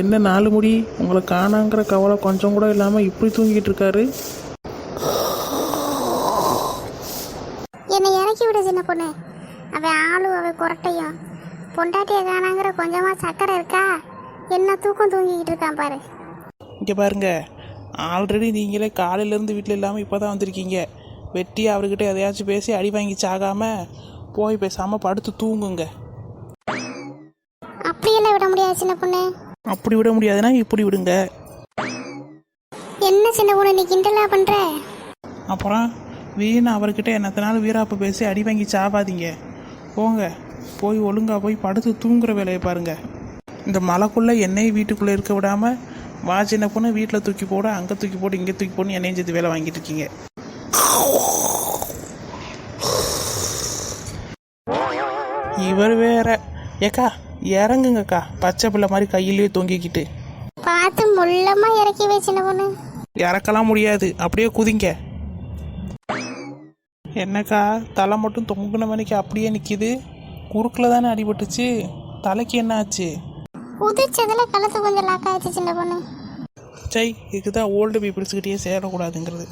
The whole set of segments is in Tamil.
என்ன நாலு முடி? உங்களை காணாங்கிற கவலை கொஞ்சம் கூட இல்லாமல் இப்படி தூங்கிட்டு இருக்காரு. என்னை இறக்கி விடு சின்ன பொண்ணு. அவன் ஆளு அவன் குரட்டையும். பொண்டாட்டியை காணாங்கிற கொஞ்சமா சக்கரை இருக்கா? என்ன தூக்கம் தூங்கிக்கிட்டு இருக்கான் பாரு. இங்கே பாருங்க. ஆல்ரெடி நீங்களே காலையிலேருந்து வீட்டில் இல்லாமல் இப்போ தான் வந்திருக்கீங்க. வெட்டி அவர்கிட்ட எதையாச்சும் பேசி அடி வாங்கி சாகாம போய் பேசாமல் படுத்து தூங்குங்க. அப்படியெல்லாம் விட முடியாது சின்ன பொண்ணு. அப்படி விட முடியாதுன்னா இப்படி விடுங்க. என்ன சின்ன பொண்ணு நீ கிண்டலா பண்ற? அப்புறம் வீணா அவர்கிட்ட என்னத்தனாலும் வீராப்பு பேசி அடி வாங்கி சாவாதீங்க. போங்க. போய் ஒழுங்கா போய் படுத்து தூங்குற வேலையை பாருங்க. இந்த மலைக்குள்ளே என்னையும் வீட்டுக்குள்ளே இருக்க விடாம வா சின்ன பொண்ணு வீட்டில் தூக்கி போட அங்கே தூக்கி போட்டு இங்கே தூக்கி போட்டு என்னையும் சேர்த்து வேலை வாங்கிட்டு இருக்கீங்க. இவர் வேற. ஏக்கா இறங்குங்கக்கா. பச்சை பிள்ளை மாதிரி கையிலேயே தொங்கிக்கிட்டு. பார்த்து முள்ளமா இறக்கி வை சின்ன பொண்ணு. இறக்கலாம் முடியாது. அப்படியே குதிங்க. என்னக்கா தலை மட்டும் தொங்குன மணிக்கு அப்படியே நிற்கிது குறுக்கில் தானே அடிபட்டுச்சு. தலைக்கு என்ன ஆச்சு? உதிச்சதுல கழுத்து கொஞ்சம் லாக் ஆயிடுச்சு சின்ன பொண்ணு. சை இதுக்கு தான் ஓல்டு பீப்புள்ஸ்கிட்டயே சேரக்கூடாதுங்கிறது.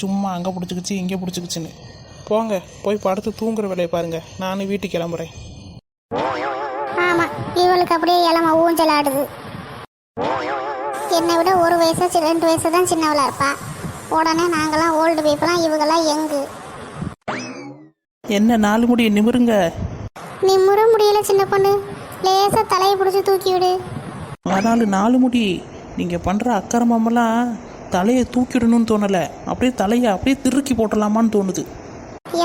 சும்மா அங்கே பிடிச்சிக்கிச்சு இங்கே பிடிச்சிக்கிச்சுன்னு. போங்க போய் படுத்து தூங்குற வேலையை பாருங்க. நானும் வீட்டுக்கு கிளம்புறேன். ஆமா இவளுக்கு அப்படியே இளம ஊஞ்சல் ஆடுது. என்னை விட ஒரு வயசு ரெண்டு வயசு தான் சின்னவளா இருப்பா. உடனே நாங்களாம் ஓல்டு பீப்புளாம் இவங்கெல்லாம் யங்கு. என்ன நாலு முடி நிமிருங்க? நீ முற முடியல சின்ன பொண்ணு. லேசா தலையை பிடிச்சி தூக்கி விடு. ஆனாலும் நாலு முடி. நீங்கள் பண்ணுற அக்கிரமமெல்லாம் தலையை தூக்கிடணும்னு தோணலை. அப்படியே தலையை அப்படியே திருக்கி போட்டலாமான்னு தோணுது.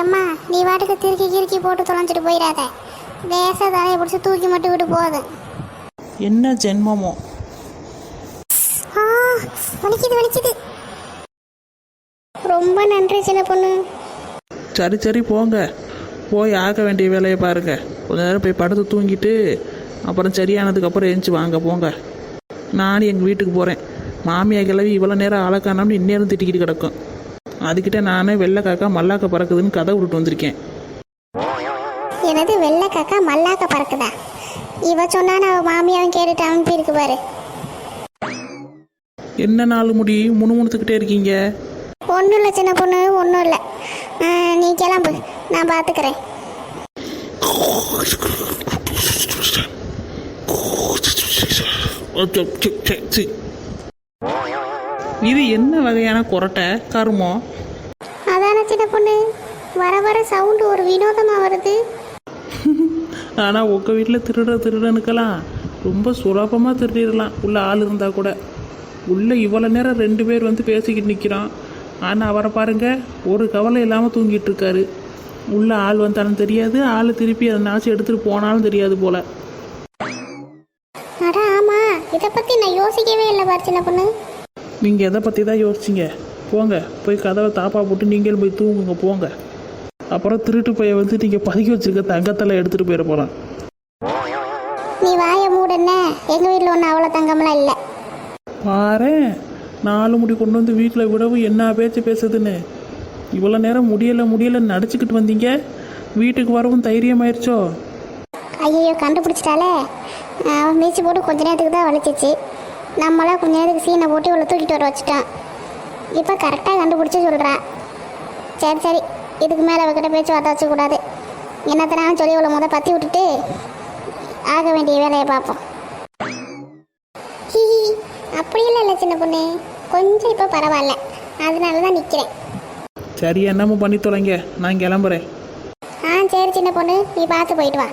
ஏம்மா நீ வாட்டுக்கு திருக்கி கிறுக்கி போட்டு தொலைஞ்சிட்டு போயிடாத. லேசா தலையை பிடிச்சி தூக்கி மட்டும் விட்டு போதும் என்ன ஜென்மமோ. ஆ வலிக்குது வலிக்குது. ரொம்ப நன்றி சின்ன பொண்ணு. சரி சரி போங்க. போய் ஆக வேண்டிய வேலையை பாருங்க. கொஞ்ச நேரம் போய் படுத்து தூங்கிட்டு அப்புறம் சரியானதுக்கப்புறம் எழுந்துச்சு வாங்க போங்க. நானும் எங்கள் வீட்டுக்கு போகிறேன் மாமியா கிளவி இவ்வளோ நேரம் ஆளக்கானம்னு இந்நேரம் திட்டிக்கிட்டு கிடக்கும். அதுக்கிட்ட நானே வெள்ளை காக்கா மல்லாக்க பறக்குதுன்னு கதை விட்டுட்டு வந்திருக்கேன். எனது வெள்ளை காக்கா மல்லாக்க பறக்குதா? இவ சொன்னான்னு அவ மாமியாவும் கேட்டுட்டு அனுப்பியிருக்கு பாரு என்ன நாள் முடி முணுமுணுத்துக்கிட்டே இருக்கீங்க? ஒன்றும் இல்லை சின்ன பொண்ணு ஒன்றும் இல்லை. நீ கிளம்பு. நான் பார்த்துக்கிறேன் இது என்ன வகையான கொரட்டை? கருமம் அதான சின்ன பொண்ணு. வர வர சவுண்டு ஒரு வினோதமாக வருது. ஆனால் உங்கள் வீட்டில் திருடுற திருடனுக்கெல்லாம் ரொம்ப சுலபமாக திருடிடலாம். உள்ள ஆள் இருந்தால் கூட. உள்ள இவ்வளோ நேரம் ரெண்டு பேர் வந்து பேசிக்கிட்டு நிற்கிறான் ஆனால் அவரை பாருங்க ஒரு கவலை இல்லாமல் தூங்கிட்டு இருக்காரு. உள்ள ஆள் வந்தாலும் தெரியாது ஆள் திருப்பி அதை நாச்சு எடுத்துகிட்டு போனாலும் தெரியாது போல. அட ஆமா இதை பற்றி நான் யோசிக்கவே இல்லை பாரு சின்ன பொண்ணு. நீங்கள் எதை பற்றி தான் யோசிச்சிங்க? போங்க போய் கதவை தாப்பா போட்டு நீங்களும் போய் தூங்குங்க போங்க. அப்புறம் திருட்டு பைய வந்து நீங்கள் பதுக்கி வச்சிருக்க தங்கத்தெல்லாம் எடுத்துகிட்டு போயிட போகிறான் நீ வாயை மூடுன. எங்கள் வீட்டில் ஒன்றும் அவ்வளோ தங்கம்லாம் இல்லை. பாரேன் நாலு முடி கொண்டு வந்து வீட்டில் விடவும் என்ன பேச்சு பேசுதுன்னு. இவ்வளோ நேரம் முடியலை முடியலைன்னு நடிச்சுக்கிட்டு வந்தீங்க. வீட்டுக்கு வரவும் தைரியம் ஆயிடுச்சோ ஐயோ கண்டுபிடிச்சிட்டாலே அவன் மீச்சு போட்டு கொஞ்ச நேரத்துக்கு தான் வலிச்சிச்சு. நம்மளாம் கொஞ்ச நேரத்துக்கு சீனை போட்டு இவ்வளோ தூக்கிட்டு வர வச்சுட்டோம் இப்போ கரெக்டாக கண்டுபிடிச்சி சொல்கிறா சரி சரி. இதுக்கு மேலே அவகிட்ட பேச்சு வார்த்தை வச்சக்கூடாது என்னத்தனாலும் சொல்லி இவ்வளோ முத பற்றி விட்டுட்டு ஆக வேண்டிய வேலையை பார்ப்போம். ஹீ அப்படியெல்லாம் இல்லை சின்ன பொண்ணு. கொஞ்சம் இப்போ பரவாயில்ல. அதனால தான் நிற்கிறேன் சரி என்னமோ பண்ணி தொலைங்க. நான் கிளம்புறேன். ஆ சரி சின்ன பொண்ணு. நீ பார்த்து போயிட்டு வா.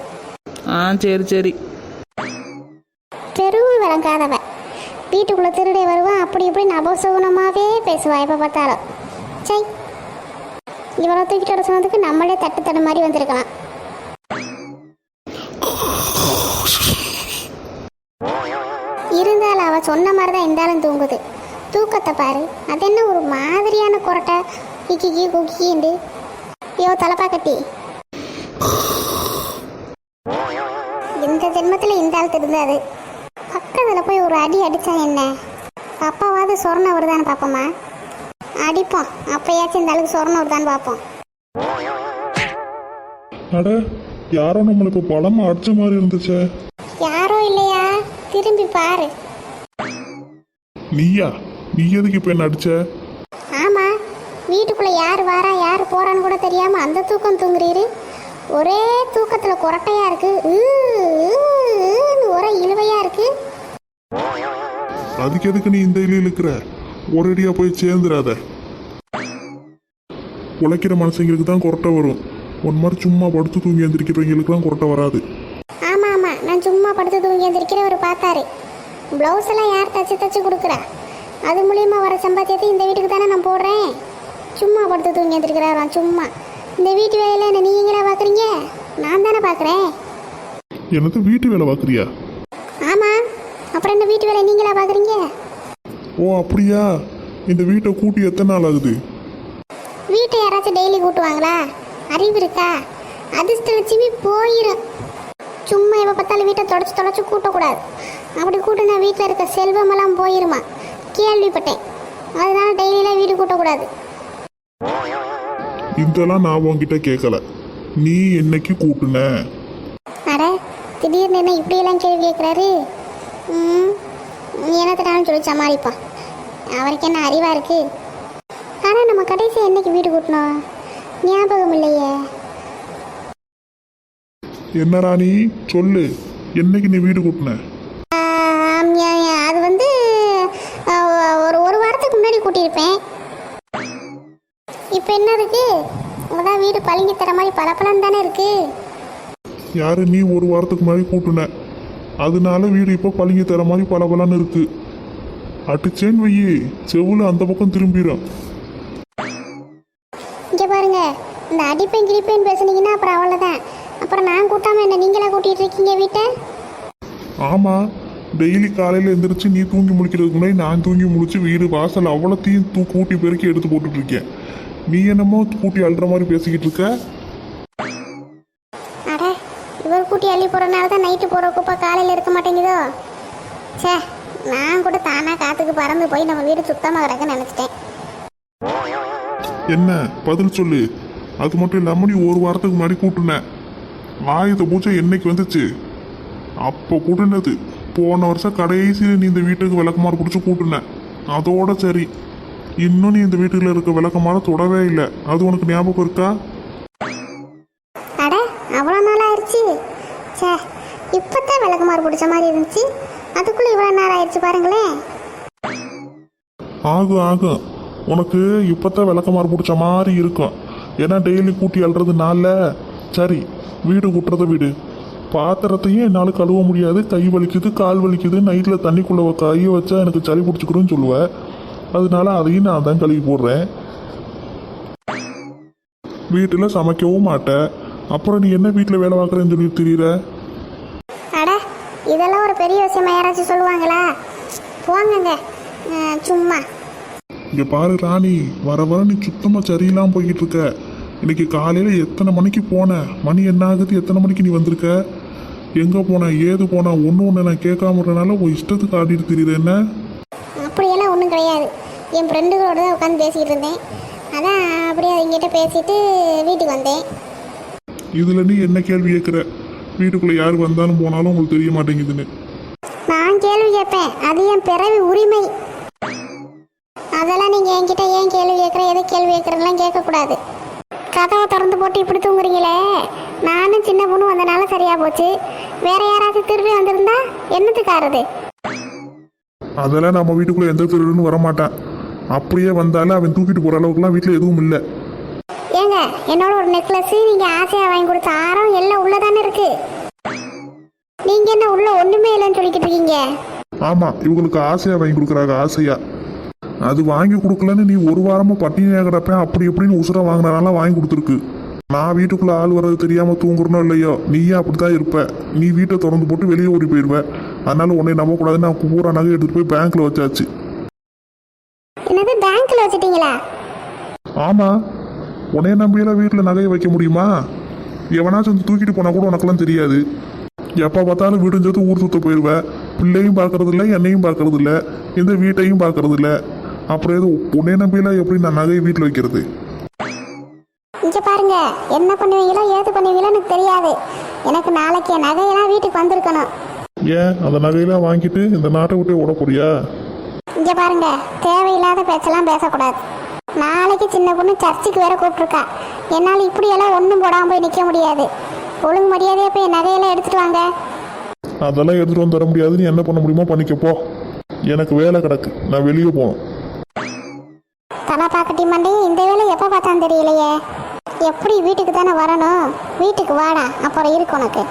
ஆ சரி சரி. தெருவு விளங்காதவ. வீட்டுக்குள்ளே திருடே வருவான். அப்படி இப்படி நபசகுணமாவே பேசுவா எப்போ பார்த்தாலும். சை. இவளை தூக்கிட்டு வர சொன்னதுக்கு நம்மளே தட்டு தடு மாதிரி வந்திருக்கலாம். இருந்தாலும் அவள் சொன்ன மாதிரி தான் இருந்தாலும் தூங்குது. தூக்கத்தை பாரு. அது என்ன ஒரு மாதிரியான குரட்டை. கிக்கி குக்கிண்டு ஐயோ தலைப்பா கட்டி. இந்த ஜென்மத்தில் இந்த ஆள் திருந்தாது. ஒரு அடி அடித்தா என்ன? அப்பாவாவது சொர்ணம் வருதான்னு பார்ப்போமா அடிப்போம். அப்பயாச்சும் இந்த ஆளுக்கு சொர்ணம் வருதான்னு பார்ப்போம் அட யாரோ நம்மளை இப்போ பழமா அடிச்ச மாதிரி இருந்துச்சே. யாரோ இல்லையா? திரும்பி பாரு. நீயா? நீ எதுக்கு இப்போ என்ன அடிச்ச? ஆமா. வீட்டுக்குள்ள யார் வாரா யார் போறான்னு கூட தெரியாம அந்த தூக்கம் தூங்குறீரு. ஒரே தூக்கத்துல கொரட்டையா இருக்கு. ஒரே இழுவையா இருக்கு. அதுக்கு எதுக்கு நீ இந்த இலையில் இருக்கிற? ஒரேடியா போய் சேர்ந்துடாத. உழைக்கிற மனுஷங்களுக்கு தான் கொரட்டை வரும். ஒன் மாதிரி சும்மா படுத்து தூங்கி எந்திரிக்கிறவங்களுக்கு தான் கொரட்டை வராது. ஆமா ஆமா. நான் சும்மா படுத்து தூங்கி எந்திரிக்கிறவர் பார்த்தாரு. பிளவுஸ் எல்லாம் யார் தச்சு தச்சு கொடுக்குறா? அது மூலியமா வர சம்பாத்தியத்தை இந்த வீட்டுக்கு தானே நான் போடுறேன். சும்மா படுத்து தூங்கி எந்திரிக்கிறாராம் சும்மா. இந்த வீட்டு வேலையில என்ன நீங்களா பாக்குறீங்க? நான் தானே பாக்குறேன். என்னது வீட்டு வேலை பார்க்குறியா ஆமா அப்புறம் இந்த வீட்டு வேலை நீங்களா பாக்குறீங்க? ஓ அப்படியா? இந்த வீட்டை கூட்டி எத்தனை நாள் ஆகுது? வீட்டை யாராச்சும் டெய்லி கூட்டுவாங்களா? அறிவு இருக்கா? அதிர்ஷ்ட லட்சுமி போயிடும் சும்மா எப்போ பார்த்தாலும் வீட்டை தொடச்சி தொடச்சி கூட்டக்கூடாது. அப்படி கூட்டினா வீட்டில் இருக்க செல்வமெல்லாம் போயிருமா? கேள்விப்பட்டேன். அதனால டெய்லியெல்லாம் வீடு கூட்டக்கூடாது. இதெல்லாம் நான் உன்கிட்ட கேட்கல நீ என்னைக்கு கூட்டுன? அட திடீர்னு என்ன இப்படியெல்லாம் கேள்வி கேட்குறாரு ம் என்னத்தினாலும் சொல்லி சமாளிப்பான் அவருக்கு என்ன அறிவா இருக்கு? ஆனால் நம்ம கடைசி என்னைக்கு வீடு கூட்டணும் ஞாபகம் இல்லையே. என்ன ராணி? சொல்லு. என்னைக்கு நீ வீடு கூட்டின? அது வந்து ஒரு ஒரு வாரத்துக்கு முன்னாடி கூட்டியிருப்பேன். இப்போ என்ன இருக்கு? அதான் வீடு பளிங்கு தர மாதிரி பளபளன்னு தானே இருக்கு? யாரு நீ ஒரு வாரத்துக்கு முன்னாடி கூட்டுன? அதனால வீடு இப்போ பளிங்கு தர மாதிரி பளபளன்னு இருக்கு. அடிச்சேன்னு வையி செவுல அந்த பக்கம் திரும்பிடும் இங்கே பாருங்க இந்த அடிப்பேன் கிடிப்பேன் பேசுனீங்கன்னா அப்புறம் அவ்வளோதான் அப்புறம் நான் கூட்டாம என்ன நீங்களா கூட்டிட்டு இருக்கீங்க வீட்டை? ஆமா டெய்லி காலையில எந்திரிச்சு நீ தூங்கி முழிக்கிறதுக்கு முன்னாடி நான் தூங்கி முழிச்சு வீடு வாசல் அவ்வளோத்தையும் தூ கூட்டி பெருக்கி எடுத்து போட்டுட்டு இருக்கேன். நீ என்னமோ கூட்டி அள்ளுற மாதிரி பேசிக்கிட்டு இருக்க. இவர் கூட்டி அள்ளி போகிறனால தான் நைட்டு போகிற குப்பை காலையில் இருக்க மாட்டேங்குதோ? சே நான் கூட தானாக காற்றுக்கு பறந்து போய் நம்ம வீடு சுத்தமாக கிடக்குன்னு நினச்சிட்டேன். என்ன பதில் சொல்லு. அது மட்டும் இல்லாமல் நீ ஒரு வாரத்துக்கு முன்னாடி கூட்டுன ஆயுத பூஜை என்னைக்கு வந்துச்சு? அப்போ கூட்டினது போன வருஷம் கடைசியில் நீ இந்த வீட்டுக்கு விளக்கமாறு பிடிச்சி கூட்டுன அதோட சரி. இன்னும் நீ இந்த வீட்டில் இருக்க விளக்கமாறு தொடவே இல்லை. அது உனக்கு ஞாபகம் இருக்கா அட அவ்வளோ நாள் ஆயிடுச்சு ச்சே இப்போத்தான் விளக்குமாறு ஆச்சு அதுக்குள்ளே இவ்வளோ நேரம் ஆயிடுச்சு பாருங்களேன். ஆகும் ஆகும் உனக்கு இப்போத்தான் விளக்கமாறு பிடிச்ச மாதிரி இருக்கும். ஏன்னா டெய்லி கூட்டி அல்றது சரி வீடு கூட்டுறத வீடு. பாத்திரத்தையும் என்னால் கழுவ முடியாது. கை வலிக்குது கால் வலிக்குது. நைட்டில் தண்ணிக்குள்ளே கையை வச்சா எனக்கு சளி பிடிச்சிக்கிறோன்னு சொல்லுவேன் அதனால அதையும் நான் தான் கழுவி போடுறேன். வீட்டில் சமைக்கவும் மாட்டேன். அப்புறம் நீ என்ன வீட்டில் வேலை பார்க்குறேன்னு சொல்லி தெரியுற? இதெல்லாம் ஒரு பெரிய விஷயமா யாராச்சும் சொல்லுவாங்களா? போங்கங்க. சும்மா. இங்கே பாரு ராணி வர வர நீ சுத்தமாக சரியில்லாம போய்கிட்டு இருக்க இன்னைக்கு காலையில் எத்தனை மணிக்கு போன? மணி என்ன ஆகுது? எத்தனை மணிக்கு நீ வந்திருக்க? எங்கே போன? ஏது போன? ஒன்று ஒன்று நான் கேட்காம இருந்தனால உன் இஷ்டத்துக்கு ஆடிட்டு தெரியுது என்ன? அப்படியெல்லாம் ஒன்றும் கிடையாது. என் ஃப்ரெண்டுகளோட தான் உட்காந்து பேசிக்கிட்டு இருந்தேன். அதான் அப்படியே அவங்ககிட்ட பேசிட்டு வீட்டுக்கு வந்தேன். இதில் நீ என்ன கேள்வி கேட்குற? வீட்டுக்குள்ளே யார் வந்தாலும் போனாலும் உங்களுக்கு தெரிய மாட்டேங்குதுன்னு. நான் கேள்வி கேட்பேன். அது என் பிறவி உரிமை. அதெல்லாம் நீங்கள் என்கிட்ட ஏன் கேள்வி கேட்குற? எதை கேள்வி கேட்குறதுலாம் கேட்கக்கூடாது. கதவை திறந்து போட்டு இப்படி தூங்குறீங்களே? நானும் சின்ன பொண்ணு வந்தனால சரியா போச்சு. வேற யாராவது திரும்பி வந்திருந்தா என்னத்துக்கு ஆறுது அதெல்லாம் நம்ம வீட்டுக்குள்ளே எந்த திருடனும் வரமாட்டான். அப்படியே வந்தாலும் அவன் தூக்கிட்டு போகிற அளவுக்குலாம் வீட்டில் எதுவும் இல்லை. என்னோட ஒரு நெக்லஸ் நீங்க ஆசையா வாங்கி கொடுத்த ஆரம் எல்லாம் உள்ளதானே இருக்கு? நீங்க என்ன உள்ள ஒண்ணுமே இல்லைன்னு சொல்லிக்கிட்டு இருக்கீங்க? ஆமாம் இவங்களுக்கு ஆசையாக வாங்கி கொடுக்குறாங்க ஆசையாக அது வாங்கி கொடுக்கலன்னு நீ ஒரு வாரமாக பட்டினியாக கிடப்பேன் அப்படி எப்படின்னு உசுரை வாங்கினால வாங்கி கொடுத்துருக்கு. நான் வீட்டுக்குள்ளே ஆள் வர்றது தெரியாமல் தூங்குறனோ இல்லையோ நீயே அப்படி தான் இருப்ப. நீ வீட்டை திறந்து போட்டு வெளியே ஓடி போயிடுவ. அதனால உன்னை நம்பக்கூடாதுன்னு நான் பூரா நகை எடுத்துகிட்டு போய் பேங்க்கில் வச்சாச்சு. என்னது பேங்க்ல வச்சிட்டீங்களா? ஆமாம் உன்னைய நம்பியெல்லாம் வீட்டில் நகையை வைக்க முடியுமா? எவனாச்சும் வந்து தூக்கிட்டு போனால் கூட உனக்கெல்லாம் தெரியாது. எப்போ பார்த்தாலும் விடிஞ்சது ஊர் சுத்த போயிடுவேன் பிள்ளையும் பார்க்கறது இல்லை என்னையும் பார்க்கறது இல்லை இந்த வீட்டையும் பார்க்கறது இல்லை அப்புறம் எது உன்னைய நம்பியெல்லாம் எப்படி நான் நகையை வீட்டில் வைக்கிறது? இங்க பாருங்க என்ன பண்ணுவீங்களோ ஏது பண்ணுவீங்களோ எனக்கு தெரியாது. எனக்கு நாளைக்கு என் நகையெல்லாம் வீட்டுக்கு வந்திருக்கணும். ஏன்? அந்த நகையெல்லாம் வாங்கிட்டு இந்த நாட்டை விட்டு ஓட போறியா? இங்க பாருங்க தேவையில்லாத பேச்செல்லாம் பேசக்கூடாது. நாளைக்கு சின்ன பொண்ணு சர்ச்சுக்கு வேற கூப்பிட்டுருக்கா. என்னால் இப்படியெல்லாம் ஒன்றும் போடாமல் போய் நிற்க முடியாது. ஒழுங்கு மரியாதையாக போய் நகையெல்லாம் எடுத்துட்டு வாங்க. அதெல்லாம் எடுத்துட்டு வந்து தர முடியாது. நீ என்ன பண்ண முடியுமோ பண்ணிக்க போ. எனக்கு வேலை கிடக்கு. நான் வெளியே போகணும். தலை பாக்கட்டி மண்டி இந்த வேலை எப்போ பார்த்தான்னு தெரியலையே. எப்படி வீட்டுக்கு தானே வரணும்? வீட்டுக்கு வாடா. அப்புறம் இருக்கு உனக்கு.